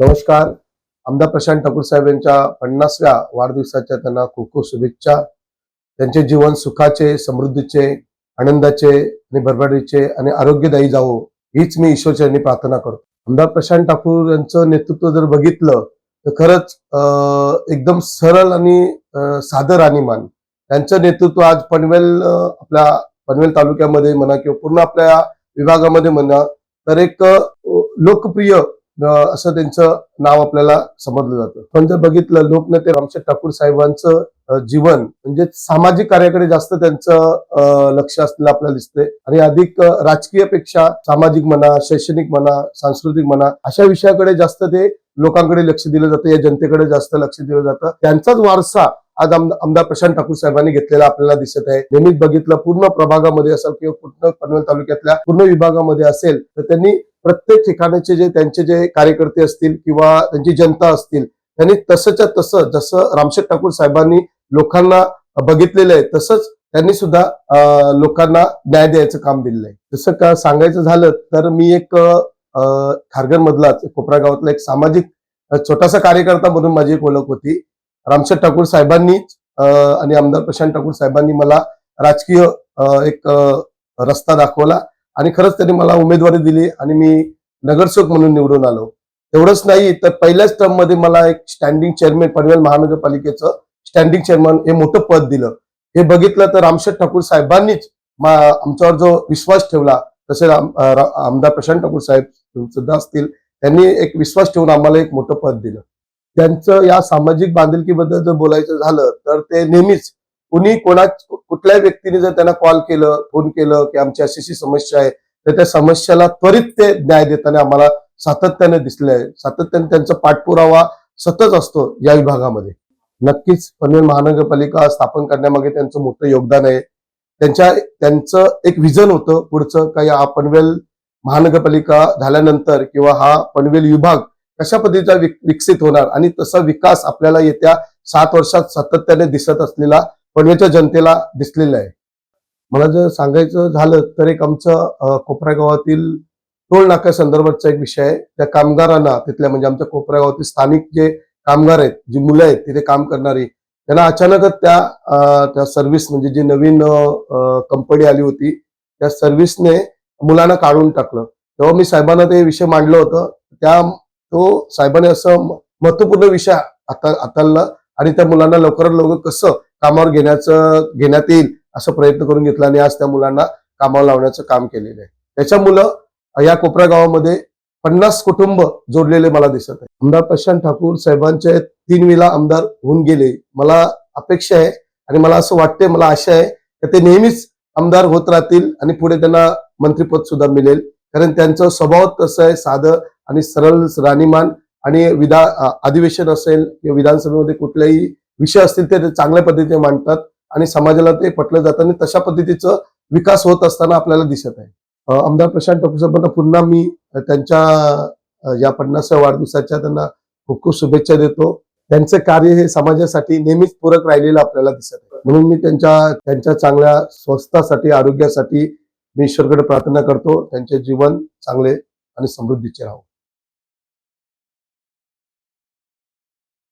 नमस्कार. आमदार प्रशांत ठाकूर साहेब यांच्या पन्नासव्या वाढदिवसाच्या त्यांना खूप खूप शुभेच्छा. त्यांचे जीवन सुखाचे समृद्धीचे आनंदाचे आणि भरभराटीचे आणि आरोग्यदायी जावो हीच मी ईश्वरचरणी प्रार्थना करतो. आमदार प्रशांत ठाकूर यांचं नेतृत्व जर बघितलं तर खरंच अं, एकदम सरळ आणि साधं राणीमान त्यांचं नेतृत्व आज पनवेल आपल्या पनवेल तालुक्यामध्ये म्हणा किंवा पूर्ण आपल्या विभागामध्ये म्हणा तर एक लोकप्रिय असं त्यांचं नाव आपल्याला समजलं जातं. पण जर बघितलं लोकनेते रामशेठ ठाकूर साहेबांचं जीवन म्हणजे सामाजिक कार्याकडे जास्त त्यांचं लक्ष असलेलं आपल्याला दिसतंय. आणि अधिक राजकीयपेक्षा सामाजिक म्हणा शैक्षणिक म्हणा सांस्कृतिक म्हणा अशा विषयाकडे जास्त ते लोकांकडे लक्ष दिलं जातं या जनतेकडे जास्त लक्ष दिलं जातं. त्यांचाच वारसा आज आमदार प्रशांत ठाकूर साहेबांनी घेतलेला आपल्याला दिसत आहे. नेहमीच बघितलं पूर्ण प्रभागामध्ये असेल किंवा पूर्ण पनवेल तालुक्यातल्या पूर्ण विभागामध्ये असेल तर त्यांनी प्रत्येक ठिकाणाचे जे त्यांचे जे कार्यकर्ते असतील किंवा त्यांची जनता असतील त्यांनी तसंच्या तसं जसं रामशेठ ठाकूर साहेबांनी लोकांना बघितलेलं आहे तसंच त्यांनी सुद्धा लोकांना न्याय द्यायचं काम दिलेलं आहे. जसं का सांगायचं झालं तर मी एक खारघर मधलाच कोपरा गावातला एक सामाजिक छोटासा कार्यकर्ता म्हणून माझी एक ओळख होती. रामशेठ ठाकूर साहेबांनीच आणि आमदार प्रशांत ठाकूर साहेबांनी मला राजकीय एक रस्ता दाखवला. आणि खरंच त्यांनी मला उमेदवारी दिली आणि मी नगरसेवक म्हणून निवडून आलो. एवढंच नाही तर पहिल्याच टर्ममध्ये मला एक स्टँडिंग चेअरमॅन पनवेल महानगरपालिकेचं स्टँडिंग चेअरमन हे मोठं पद दिलं. हे बघितलं तर रामशेठ ठाकूर साहेबांनीच आमच्यावर जो विश्वास ठेवला तसे आमदार प्रशांत ठाकूर साहेब सुद्धा असतील त्यांनी एक विश्वास ठेवून आम्हाला एक मोठं पद दिलं. त्यांचं या सामाजिक बांधिलकीबद्दल जर बोलायचं झालं तर ते नेहमीच कुणी कोणा कुठल्याही व्यक्तीने जर त्यांना कॉल केलं फोन केलं की आमची अशी अशी समस्या आहे तर त्या समस्याला त्वरित ते न्याय देताना आम्हाला सातत्याने दिसले आहे. सातत्याने त्यांचा पाठपुरावा सतत असतो या विभागामध्ये नक्कीच पनवेल महानगरपालिका स्थापन करण्यामागे त्यांचं मोठं योगदान आहे. त्यांच्या त्यांचं एक विजन होतं पुढचं काही हा पनवेल महानगरपालिका झाल्यानंतर किंवा हा पनवेल विभाग कशा पद्धतीचा विकसित होणार आणि तसा विकास आपल्याला येत्या सात वर्षात सातत्याने दिसत असलेला पनवेलच्या जनतेला दिसलेलं आहे. मला जर सांगायचं झालं तर एक आमचं अं, कोपरा गावातील टोल नाक्या संदर्भातचा एक विषय आहे. त्या कामगारांना तिथल्या म्हणजे आमच्या कोपऱ्या गावातील स्थानिक जे कामगार आहेत जी मुलं आहेत तिथे काम करणारी त्यांना अचानकच त्या त्या सर्व्हिस म्हणजे जी नवीन कंपनी आली होती त्या सर्व्हिसने मुलांना काढून टाकलं. तेव्हा मी साहेबांना ते विषय मांडलं होतं. त्या तो साहेबांनी असं महत्त्वपूर्ण विषय आता आताला आणि त्या मुलांना लवकरात लवकर कसं कामावर घेण्याचं घेण्यात येईल असं प्रयत्न करून घेतला आणि आज त्या मुलांना कामावर लावण्याचं काम केलेलं आहे. त्याच्यामुळं या कोपरा गावामध्ये पन्नास कुटुंब जोडलेले मला दिसत आहे आमदार प्रशांत ठाकूर साहेबांचे तीन वेळा आमदार होऊन गेले. मला अपेक्षा आहे आणि मला असं वाटते मला आशा आहे की ते नेहमीच आमदार होत राहतील आणि पुढे त्यांना मंत्रिपद सुद्धा मिळेल. कारण त्यांचं स्वभाव तसं आहे साधं आणि सरळ राणीमान आणि विधा अधिवेशन असेल किंवा विधानसभेमध्ये कुठलेही विषय असतील ते चांगल्या पद्धतीने मांडतात आणि समाजाला ते पटलं जातं आणि तशा पद्धतीचं विकास होत असताना आपल्याला दिसत आहे. आमदार प्रशांत ठाकूर साहेबांना पुन्हा मी त्यांच्या या पन्नासाव्या वाढदिवसाच्या त्यांना खूप खूप शुभेच्छा देतो. त्यांचं कार्य हे समाजासाठी नेहमीच पूरक राहिलेलं आपल्याला दिसत आहे. म्हणून मी त्यांच्या त्यांच्या चांगल्या स्वस्थासाठी आरोग्यासाठी मी ईश्वरकडे प्रार्थना करतो. त्यांचे जीवन चांगले आणि समृद्धीचे राहो.